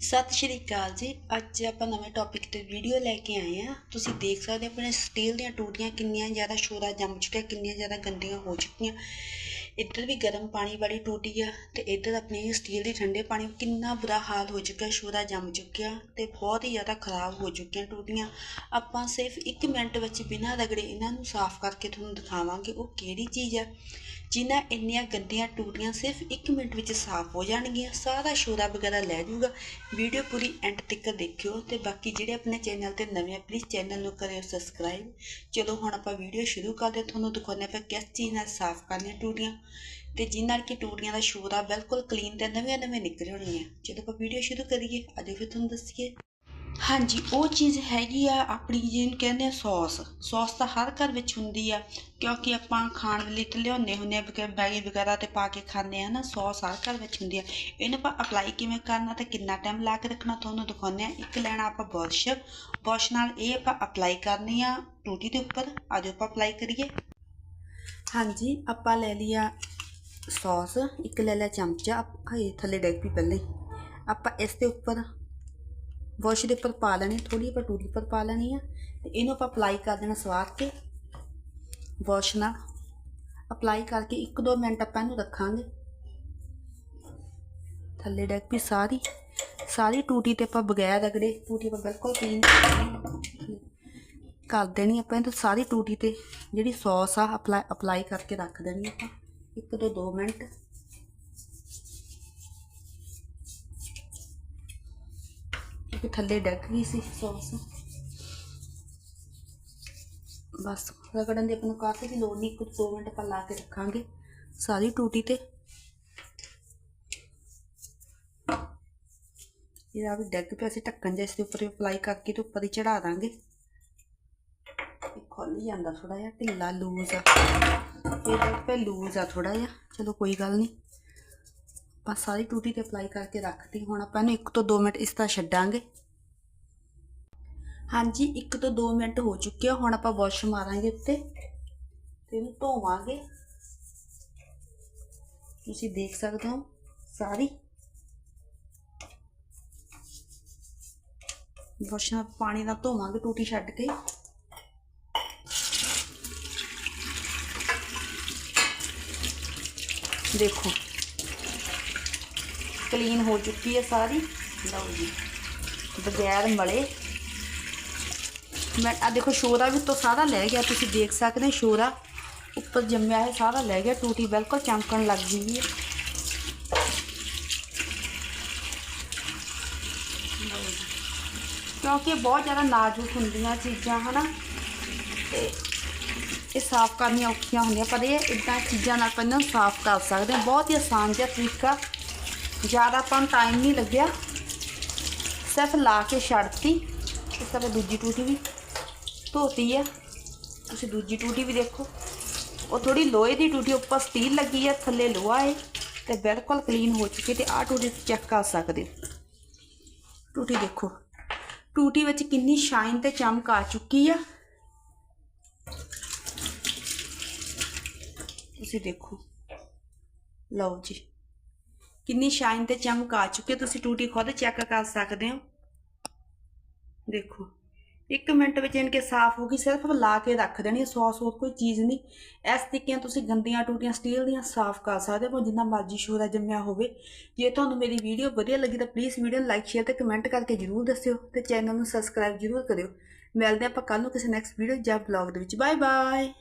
ਸਤਿ ਸ਼੍ਰੀ ਅਕਾਲ ਜੀ। ਅੱਜ ਆਪਾਂ ਨਵੇਂ ਟੌਪਿਕ ਤੇ ਵੀਡੀਓ ਲੈ ਕੇ ਆਏ ਆ ਤੁਸੀਂ ਦੇਖ ਸਕਦੇ ਹੋ ਆਪਣੇ ਸਟੀਲ ਦੀਆਂ ਟੂਟੀਆਂ ਕਿੰਨੀਆਂ ਜ਼ਿਆਦਾ ਸ਼ੋਰਾ ਜੰਮ ਚੁੱਕਿਆ, ਕਿੰਨੀਆਂ ਜ਼ਿਆਦਾ ਗੰਦੀਆਂ ਹੋ ਚੁੱਕੀਆਂ। ਇੱਧਰ ਵੀ ਗਰਮ ਪਾਣੀ ਵਾਲੀ ਟੂਟੀ ਆ ਅਤੇ ਇੱਧਰ ਆਪਣੇ ਸਟੀਲ ਦੇ ਠੰਡੇ ਪਾਣੀ, ਕਿੰਨਾ ਬੁਰਾ ਹਾਲ ਹੋ ਚੁੱਕਿਆ, ਸ਼ੋਰਾ ਜੰਮ ਚੁੱਕਿਆ ਅਤੇ ਬਹੁਤ ਹੀ ਜ਼ਿਆਦਾ ਖਰਾਬ ਹੋ ਚੁੱਕੀਆਂ ਟੂਟੀਆਂ। ਆਪਾਂ ਸਿਰਫ ਇੱਕ ਮਿੰਟ ਵਿੱਚ ਬਿਨਾਂ ਰਗੜੇ ਇਹਨਾਂ ਨੂੰ ਸਾਫ਼ ਕਰਕੇ ਤੁਹਾਨੂੰ ਦਿਖਾਵਾਂਗੇ ਉਹ ਕਿਹੜੀ ਚੀਜ਼ ਆ। ਜਿਨ੍ਹਾਂ ਇੰਨੀਆਂ ਗੰਦੀਆਂ ਟੂਟੀਆਂ ਸਿਰਫ 1 ਮਿੰਟ ਵਿੱਚ ਸਾਫ਼ ਹੋ ਜਾਣਗੀਆਂ, ਸਾਰਾ ਸ਼ੋਰਾ ਵਗੈਰਾ ਲੈ ਜਾਊਗਾ। ਵੀਡੀਓ ਪੂਰੀ ਐਂਡ ਤੱਕ ਦੇਖਿਓ ਤੇ ਬਾਕੀ ਜਿਹੜੇ ਆਪਣੇ ਚੈਨਲ ਤੇ ਨਵੇਂ ਆ ਪਲੀਜ਼ ਚੈਨਲ ਨੂੰ ਕਰਿਓ ਸਬਸਕ੍ਰਾਈਬ ਚਲੋ ਹੁਣ ਆਪਾਂ ਵੀਡੀਓ ਸ਼ੁਰੂ ਕਰਦੇ ਤੁਹਾਨੂੰ ਦਿਖਾਉਂਦੇ ਆਪਾਂ ਕਿਸ ਚੀਜ਼ ਨਾਲ ਸਾਫ਼ ਕਰਨੀਆਂ ਟੂਟੀਆਂ। ਤੇ ਜਿਸ ਨਾਲ ਕਿ ਟੂਟੀਆਂ ਦਾ ਸ਼ੋਰਾ ਬਿਲਕੁਲ ਕਲੀਨ ਤੇ ਨਵੀਆਂ ਨਵੀਆਂ ਨਿਕਲ ਹੋਣਗੀਆਂ ਜਦੋਂ ਆਪਾਂ ਵੀਡੀਓ ਸ਼ੁਰੂ ਕਰੀਏ, ਅੱਜ ਫਿਰ ਤੁਹਾਨੂੰ ਦੱਸੀਏ। ਹਾਂਜੀ, ਉਹ ਚੀਜ਼ ਹੈਗੀ ਆ ਆਪਣੀ ਜਿਹਨੂੰ ਕਹਿੰਦੇ ਆ ਸੌਸ ਸੌਸ ਤਾਂ ਹਰ ਘਰ ਵਿੱਚ ਹੁੰਦੀ ਆ, ਕਿਉਂਕਿ ਆਪਾਂ ਖਾਣ ਵੇਲੇ ਤੇ ਲਿਆਉਂਦੇ ਹੁੰਦੇ ਆ ਮੈਗੀ ਵਗੈਰਾ ਤੇ ਪਾ ਕੇ ਖਾਂਦੇ ਆ ਨਾ ਸੌਸ ਹਰ ਘਰ ਵਿੱਚ ਹੁੰਦੀ ਆ। ਇਹਨੂੰ ਆਪਾਂ ਅਪਲਾਈ ਕਿਵੇਂ ਕਰਨਾ ਤੇ ਕਿੰਨਾ ਟਾਈਮ ਲਾ ਕੇ ਰੱਖਣਾ ਤੁਹਾਨੂੰ ਦਿਖਾਉਂਦੇ ਆ। ਇੱਕ ਲੈਣਾ ਆਪਾਂ ਬੁਰਸ਼। ਬੁਰਸ਼ ਨਾਲ ਇਹ ਆਪਾਂ ਅਪਲਾਈ ਕਰਨੀ ਆ ਟੂਟੀ ਦੇ ਉੱਪਰ। ਆਜੋ ਆਪਾਂ ਅਪਲਾਈ ਕਰੀਏ। ਹਾਂਜੀ, ਆਪਾਂ ਲੈ ਲਿਆ ਸੌਸ, ਇੱਕ ਲੈ ਲਿਆ ਚਮਚਾ। ਹਾਏ ਥੱਲੇ ਡਿੱਗ ਪਈ ਪਹਿਲੇ। ਆਪਾਂ ਇਸ ਦੇ ਉੱਪਰ ਬੁਰਸ਼ ਦੇ ਉੱਪਰ ਪਾ ਲੈਣੀ ਥੋੜੀ ਆਪਾਂ ਟੂਟੀ ਉੱਪਰ ਪਾ ਲੈਣੀ ਆ। ਤੇ ਇਹਨੂੰ ਆਪਾਂ ਅਪਲਾਈ ਕਰ ਦੇਣਾ ਸਵਾਰ ਕੇ ਬੁਰਸ਼ ਨਾਲ ਅਪਲਾਈ ਕਰਕੇ 1-2 ਮਿੰਟ ਆਪਾਂ ਇਹਨੂੰ ਰੱਖਾਂਗੇ। ਥੱਲੇ ਡੈਕ ਪਈ ਸਾਰੀ। ਸਾਰੀ ਟੂਟੀ ਤੇ ਆਪਾਂ ਬਗੈਰ ਰਗੜੇ, ਟੂਟੀ ਆਪਾਂ ਬਿਲਕੁਲ ਕਲੀਨ ਕਰ ਦੇਣੀ ਆਪਾਂ, ਇਹਨੂੰ ਸਾਰੀ ਟੂਟੀ ਤੇ ਜਿਹੜੀ ਸੌਸ ਆ ਅਪਲਾਈ ਅਪਲਾਈ ਕਰਕੇ ਰੱਖ ਦੇਣੀ ਆਪਾਂ। ਇੱਕ ਤੋਂ 2 ਮਿੰਟ। ਕਿਉਂਕਿ ਥੱਲੇ ਡਿੱਗ ਗਈ ਸੀ ਸੌਸ ਬਸ ਰਗੜਨ ਦੀ ਆਪਾਂ ਨੂੰ ਕਾਫੀ ਦੀ ਲੋੜ ਨਹੀਂ, ਇੱਕ ਤੋਂ 2 ਮਿੰਟ ਆਪਾਂ ਲਾ ਕੇ ਰੱਖਾਂਗੇ ਸਾਰੀ ਟੂਟੀ ਤੇ। ਇਹਦਾ ਵੀ ਡਿੱਗ ਪਿਆ ਸੀ ਢੱਕਣ ਜਿਹਾ, ਇਸ ਦੇ ਉੱਪਰ ਅਪਲਾਈ ਕਰਕੇ ਤੇ ਉੱਪਰ ਹੀ ਚੜਾ ਦਾਂਗੇ। ਖੁੱਲ ਹੀ ਜਾਂਦਾ ਥੋੜਾ ਜਿਹਾ, ਢਿੱਲਾ ਲੂਜ਼ ਆ। ਇਹਦੇ ਉੱਪਰ ਲੂਜ਼ ਆ ਥੋੜਾ ਜਿਹਾ। ਚਲੋ ਕੋਈ ਗੱਲ ਨਹੀਂ। ਆਪਾਂ ਸਾਰੀ ਟੂਟੀ ਤੇ ਅਪਲਾਈ ਕਰਕੇ ਰੱਖਤੀ। ਹੁਣ ਆਪਾਂ ਇਹਨੂੰ 1 ਤੋਂ 2 ਮਿੰਟ ਇਸ ਤਰ੍ਹਾਂ ਛੱਡਾਂਗੇ। ਹਾਂਜੀ 1 ਤੋਂ 2 ਮਿੰਟ ਹੋ ਚੁੱਕੇ ਆ। ਹੁਣ ਆਪਾਂ ਵਾਸ਼ ਮਾਰਾਂਗੇ ਉੱਤੇ। ਤੇ ਇਹਨੂੰ ਧੋਵਾਂਗੇ। ਤੁਸੀਂ ਦੇਖ ਸਕਦੇ ਹੋ ਸਾਰੀ। ਵਾਸ਼ ਨਾਲ ਪਾਣੀ ਨਾਲ ਧੋਵਾਂਗੇ ਟੂਟੀ ਛੱਡ ਕੇ। ਦੇਖੋ ਕਲੀਨ ਹੋ ਚੁੱਕੀ ਹੈ ਸਾਰੀ ਲਓ ਜੀ ਬਗੈਰ ਮਲੇ ਮੈਂ ਆ ਦੇਖੋ ਸ਼ੋਰਾ ਵੀ ਤੋਂ ਸਾਰਾ ਲੈ ਗਿਆ ਤੁਸੀਂ ਦੇਖ ਸਕਦੇ ਹੋ ਸ਼ੋਰਾ ਉੱਪਰ ਜੰਮਿਆ ਹੈ ਸਾਰਾ ਲੈ ਗਿਆ ਟੂਟੀ ਬਿਲਕੁਲ ਚਮਕਣ ਲੱਗ ਗਈ ਹੈ ਲਓ ਜੀ। ਕਿਉਂਕਿ ਇਹ ਬਹੁਤ ਜ਼ਿਆਦਾ ਨਾਜ਼ੁਕ ਹੁੰਦੀਆਂ ਚੀਜ਼ਾਂ ਹਨਾ ਤੇ ਇਹ ਸਾਫ਼ ਕਰਨੀਆਂ ਔਖੀਆਂ ਹੁੰਦੀਆਂ, ਪਰ ਇਹ ਇਦਾਂ ਚੀਜ਼ਾਂ ਨਾਲ ਆਪਾਂ ਇਹਨਾਂ ਨੂੰ ਸਾਫ਼ ਕਰ ਸਕਦੇ ਹਾਂ। ਬਹੁਤ ਹੀ ਆਸਾਨ ਜਿਹਾ ਤਰੀਕਾ। ਜ਼ਿਆਦਾ ਆਪਾਂ ਨੂੰ ਟਾਈਮ ਨਹੀਂ ਲੱਗਿਆ। ਸਿਰਫ ਲਾ ਕੇ ਛੱਡਤੀ। ਇਸ ਤਰ੍ਹਾਂ ਦੂਜੀ ਟੂਟੀ ਵੀ ਧੋਤੀ ਆ। ਤੁਸੀਂ ਦੂਜੀ ਟੂਟੀ ਵੀ ਦੇਖੋ। ਉਹ ਥੋੜੀ ਲੋਹੇ ਦੀ ਟੂਟੀ, ਉੱਪਰ ਸਟੀਲ ਲੱਗੀ ਆ, ਥੱਲੇ ਲੋਹਾ ਹੈ ਤੇ ਬਿਲਕੁਲ ਕਲੀਨ ਹੋ ਚੁੱਕੀ ਤੇ ਆਹ ਟੂਟੀ ਚੈੱਕ ਕਰ ਸਕਦੇ ਹੋ। ਟੂਟੀ ਦੇਖੋ। ਟੂਟੀ ਵਿੱਚ ਕਿੰਨੀ ਸ਼ਾਈਨ ਤੇ ਚਮਕ ਆ ਚੁੱਕੀ ਆ। ਤੁਸੀਂ ਦੇਖੋ। ਲਓ ਜੀ। ਕਿੰਨੀ ਸ਼ਾਈਨ ਤੇ ਚਮਕ ਆ ਚੁੱਕੀ ਤੁਸੀਂ ਟੂਟੀ ਖੁਦ ਚੈੱਕ ਕਰ ਸਕਦੇ ਹੋ। ਦੇਖੋ। 1 ਮਿੰਟ ਵਿੱਚ ਇਨਕੇ ਸਾਫ਼ ਹੋ ਗਈ। ਸਿਰਫ ਲਾ ਕੇ ਰੱਖ ਦੇਣੀ ਹੈ। ਸੌਸ ਹੋਰ ਕੋਈ ਚੀਜ਼ ਨਹੀਂ। ਇਸ ਤਰੀਕੇ ਤੁਸੀਂ ਗੰਦੀਆਂ ਟੂਟੀਆਂ ਸਟੀਲ ਦੀਆਂ ਸਾਫ਼ ਕਰ ਸਕਦੇ ਹੋ। ਜਿੰਨਾ ਮਰਜ਼ੀ ਸ਼ੋਰਾ ਜੰਮਿਆ ਹੋਵੇ। ਜੇ ਤੁਹਾਨੂੰ ਮੇਰੀ ਵੀਡੀਓ ਵਧੀਆ ਲੱਗੀ ਤਾਂ ਪਲੀਜ਼ ਵੀਡੀਓ ਨੂੰ ਲਾਈਕ ਸ਼ੇਅਰ ਤੇ ਕਮੈਂਟ ਕਰਕੇ ਜਰੂਰ ਦੱਸਿਓ ਤੇ ਚੈਨਲ ਨੂੰ ਸਬਸਕ੍ਰਾਈਬ ਜਰੂਰ ਕਰਿਓ। ਮਿਲਦੇ ਆਪਾਂ ਕੱਲ ਨੂੰ ਕਿਸੇ ਨੈਕਸਟ ਵੀਡੀਓ ਜਾਂ ਬਲੌਗ ਦੇ ਵਿੱਚ। Bye bye